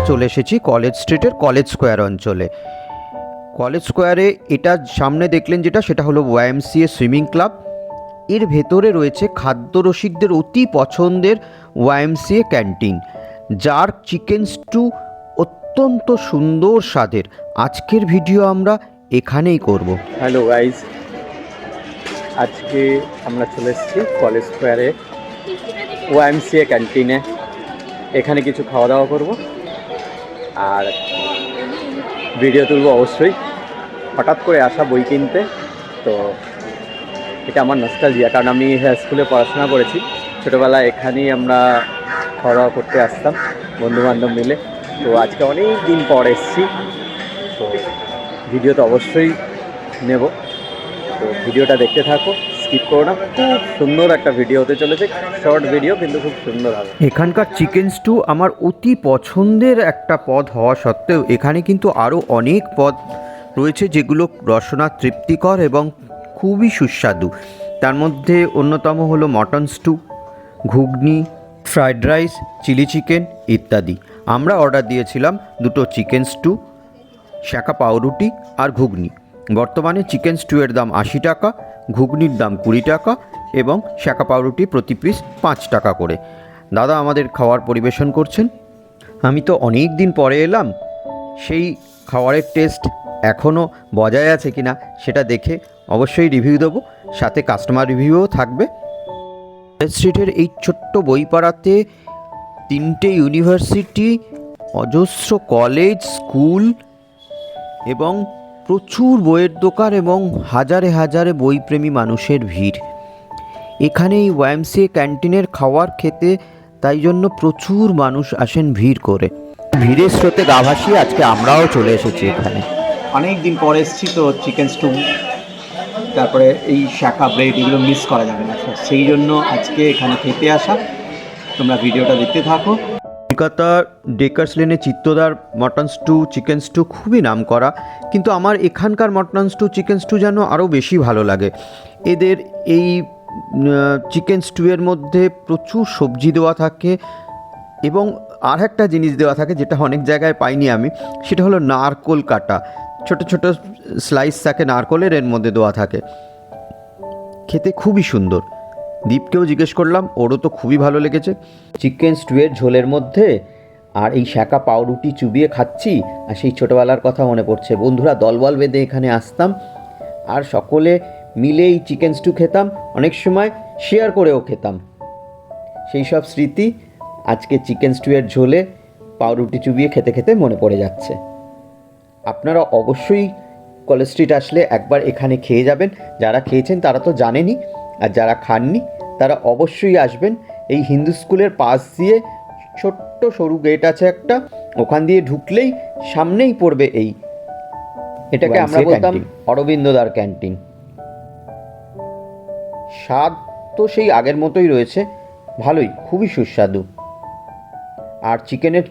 আমরা চলে এসেছি কলেজ স্ট্রিটের কলেজ স্কোয়ার অঞ্চলে। কলেজ স্কোয়ারে এটা সামনে দেখলেন যেটা, সেটা হলো ওয়াইএমসিএ সুইমিং ক্লাব। এর ভেতরে রয়েছে খাদ্য রসিকদের অতি পছন্দের ওয়াইএমসিএ ক্যান্টিন, যার চিকেন স্টু অত্যন্ত সুন্দর স্বাদের। আজকের ভিডিও আমরা এখানেই করব। হ্যালো গাইজ আজকে আমরা চলে এসেছি কলেজ স্কোয়ারে ওয়াইএমসিএ ক্যান্টিনে। এখানে কিছু খাওয়া দাওয়া করব। আর ভিডিও তুলব অবশ্যই। হঠাৎ করে আসা বই কিনতে, তো এটা আমার নস্টালজিয়া কারণ আমি স্কুলে পড়াশোনা করেছি। ছোটোবেলায় এখানেই আমরা খাওয়া করতে আসতাম, বন্ধুবান্ধব মিলে। তো আজকে অনেক দিন পর এসেছি, তো ভিডিও তো অবশ্যই নেব। তো ভিডিওটা দেখতে থাকো। স্কিপ করো না। খুব সুন্দর একটা ভিডিও হতে চলেছে। শর্ট ভিডিও কিন্তু খুব সুন্দর হবে। এখানকার চিকেন স্টু আমার অতি পছন্দের একটা পদ হওয়া সত্ত্বেও এখানে কিন্তু আরও অনেক পদ রয়েছে যেগুলো রসনা তৃপ্তিকর এবং খুবই সুস্বাদু। তার মধ্যে অন্যতম হলো mutton stew ghugni fried rice chilli chicken ইত্যাদি। আমরা অর্ডার দিয়েছিলাম দুটো চিকেন স্টু শাঁকা পাউরুটি আর ঘুগনি। বর্তমানে চিকেন স্টুয়ের দাম আশি টাকা, ঘুগনির দাম কুড়ি টাকা এবং শাঁকা পাউরুটি প্রতি পিস পাঁচ টাকা করে। দাদা আমাদের খাওয়ার পরিবেশন করছেন। আমি তো অনেক দিন পরে এলাম। সেই খাওয়ারের টেস্ট এখনও বজায় আছে কিনা সেটা দেখে অবশ্যই রিভিউ দেবো। সাথে কাস্টমার রিভিউও থাকবে। স্ট্রিটের এই ছোট্ট বইপাড়াতে তিনটে ইউনিভার্সিটি অজস্র কলেজ স্কুল এবং প্রচুর বইয়ের দোকান এবং হাজারে হাজারে বইপ্রেমী মানুষের ভিড়। এখানে এই ওয়াইএমসিএ ক্যান্টিনের খাওয়ার খেতে তাই জন্য প্রচুর মানুষ আসেন ভিড় করে। ভিড়ের স্রোতে গা ভাসিয়ে আজকে আমরাও চলে এসেছি এখানে। অনেক দিন পর এসেছি তো চিকেন স্টু তারপরে এই শাখা ব্রেড এগুলো মিস করা যাবে না। সেই জন্য আজকে এখানে খেতে আসা। তোমরা ভিডিওটা দেখতে থাকো। কলকাতার ডেকার্স লেনে চিত্তদার মটন স্টু চিকেন স্টু খুবই নাম করা কিন্তু আমার এখানকার মটন স্টু চিকেন স্টু যেন আরও বেশি ভালো লাগে। এদের এই চিকেন স্টুয়ের মধ্যে প্রচুর সবজি দেওয়া থাকে এবং আর একটা জিনিস দেওয়া থাকে যেটা অনেক জায়গায় পাইনি আমি, সেটা হলো নারকোল কাটা। ছোট ছোট স্লাইস থাকে নারকোলের এর মধ্যে দেওয়া থাকে। খেতে খুবই সুন্দর। দীপকেও জিজ্ঞেস করলাম, ওরও তো খুবই ভালো লেগেছে। চিকেন স্টুয়ের ঝোলের মধ্যে আর এই শাঁকা পাউরুটি চুবিয়ে খাচ্ছি, আর সেই ছোটোবেলার কথা মনে পড়ছে। বন্ধুরা, দলবল বেঁধে এখানে আসতাম, আর সকলে মিলে এই চিকেন স্টু খেতাম, অনেক সময় শেয়ার করেও খেতাম। সেই সব স্মৃতি আজকে চিকেন স্টুয়ের ঝোলে পাউরুটি চুবিয়ে খেতে খেতে মনে পড়ে যাচ্ছে। আপনারা অবশ্যই কলেজ স্ট্রিট আসলে একবার এখানে খেয়ে যাবেন। যারা খেয়েছেন তারা তো জানেনই। আর যারা খাননি তারা অবশ্যই আসবেন। এই হিন্দু স্কুলের পাশ দিয়ে ছোট্ট সরু গেট আছে একটা ওখান দিয়ে ঢুকলেই সামনেই পড়বে এই। এটাকে আমরা বলতাম অরবিন্দদার ক্যান্টিন। স্বাদ তো সেই আগের মতোই রয়েছে। ভালোই খুবই সুস্বাদু। আর চিকেনের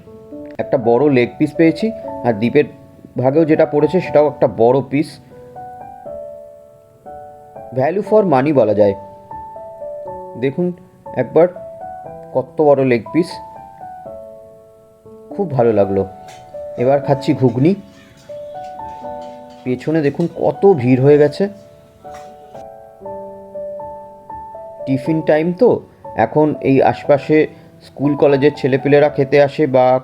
একটা বড় লেগ পিস পেয়েছি আর দ্বীপের ভাগেও যেটা পড়েছে সেটাও একটা বড় পিস ভ্যালু ফর মানি বলা যায়। দেখুন, একবার কত বড় লেগ পিস। খুব ভালো লাগল। এবার খাচ্ছি ঘুগনি। পেছনে দেখুন কত ভিড় হয়ে গেছে। টিফিন টাইম তো। এখন এই আশপাশে স্কুল কলেজের ছেলেপিলেরা খেতে আসে বা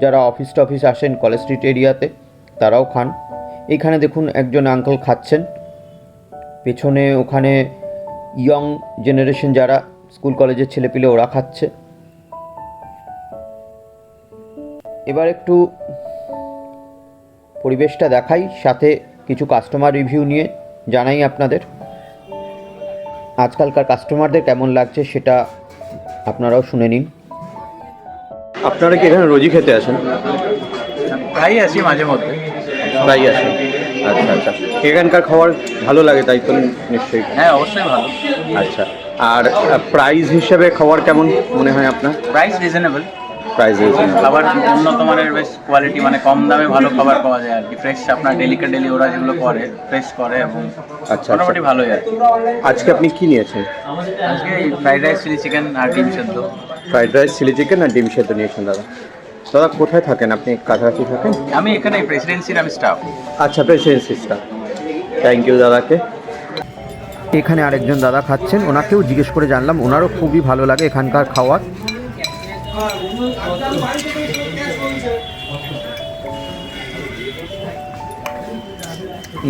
যারা অফিস টফিস আসেন, কলেজ স্ট্রিট এরিয়াতে, তারাও খান। এইখানে দেখুন একজন আঙ্কেল খাচ্ছেন। পেছনে ওখানে ইয়ং জেনারেশন যারা স্কুল কলেজের ছেলেপিলে ওরা খাচ্ছে। এবার একটু পরিবেশটা দেখাই সাথে কিছু কাস্টমার রিভিউ নিয়ে জানাই আপনাদের। আজকালকার কাস্টমারদের কেমন লাগছে সেটা আপনারাও শুনে নিন। আপনারা কি এখানে রোজই খেতে আসেন? প্রায় আসি মাঝে মধ্যে। প্রায় আসেন। আচ্ছা আচ্ছা। এখানকার খাবার ভালো লাগে তাই তো নিশ্চয়ই? হ্যাঁ অবশ্যই ভালো। আচ্ছা আর প্রাইস হিসেবে খাবার কেমন মনে হয় আপনার? প্রাইস রিজনেবল প্রাইস রিজনেবল খাবার উন্নত মানের বেশ কোয়ালিটি মানে কম দামে ভালো খাবার পাওয়া যায় আর কি। ফ্রেশ আপনার ডেলিকেট ডেলি ওরা যেগুলো করে ফ্রেশ করে এবং আচ্ছা মোটামুটি ভালোই আর আজকে আপনি কি নিয়েছেন? আজকে ফ্রাইড রাইস চিলি চিকেন আর ডিম সেদ্ধ। ফ্রাইড রাইস চিলি চিকেন আর ডিম সেদ্ধ নিয়েছেন দাদা। দাদা কোথায় থাকেন আপনি? কাছাকাছি থাকেন? আমি এখানে প্রেসিডেন্সির আমি স্টাফ আচ্ছা প্রেসিডেন্সি স্টাফ থ্যাংক ইউ দাদাকে। এখানে আরেকজন দাদা খাচ্ছেন ওনাকেও জিজ্ঞেস করে জানলাম ওনারও খুবই ভালো লাগে এখানকার খাওয়ার।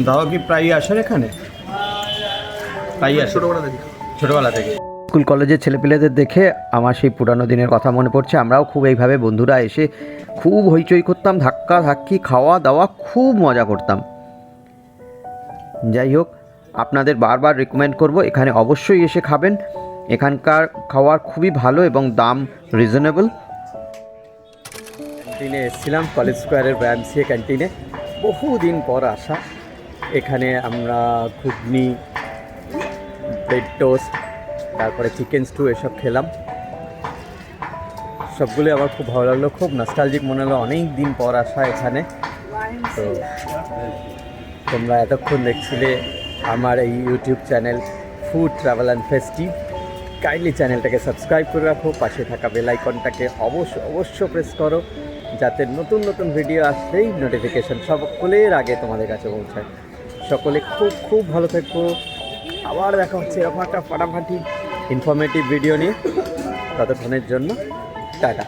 দাদা কি প্রায়ই আসেন এখানে? প্রায়ই আসেন? ছোটোবেলা থেকে। ছোটোবেলা থেকে। স্কুল কলেজের ছেলেপেলেদের দেখে আমার সেই পুরানো দিনের কথা মনে পড়ছে। আমরাও খুব এইভাবে বন্ধুরা এসে খুব হইচই করতাম, ধাক্কা ধাক্কি, খাওয়া দাওয়া খুব মজা করতাম। যাই হোক, আপনাদের বারবার রেকমেন্ড করব, এখানে অবশ্যই এসে খাবেন। এখানকার খাওয়ার খুবই ভালো এবং দাম রিজনেবল ক্যান্টিনে এসেছিলাম, কলেজ স্কোয়ারের ব্যায়ামসিএ ক্যান্টিনে। বহুদিন পর আসা। এখানে আমরা ঘুগনি, ব্রেড টোস্ট তারপরে চিকেন স্টু এসব খেলাম। সবগুলোই আমার খুব ভালো লাগল, খুব নস্টালজিক মনে হলো অনেক দিন পর আসা এখানে। তো তোমরা এতক্ষণ দেখছিলে আমার এই YouTube channel food travel and festive kindly চ্যানেলটাকে সাবস্ক্রাইব করে রাখো, পাশে থাকা বেল আইকনটাকে অবশ্য অবশ্য প্রেস করো, যাতে নতুন নতুন ভিডিও আসলেই নোটিফিকেশান সকলের আগে তোমাদের কাছে পৌঁছায়। সকলে খুব খুব ভালো থেকো। আবার দেখা হচ্ছে এরকম একটা ফাটাফাটি ইনফরমেটিভ ভিডিও নিয়ে ততক্ষণের জন্য টাটা।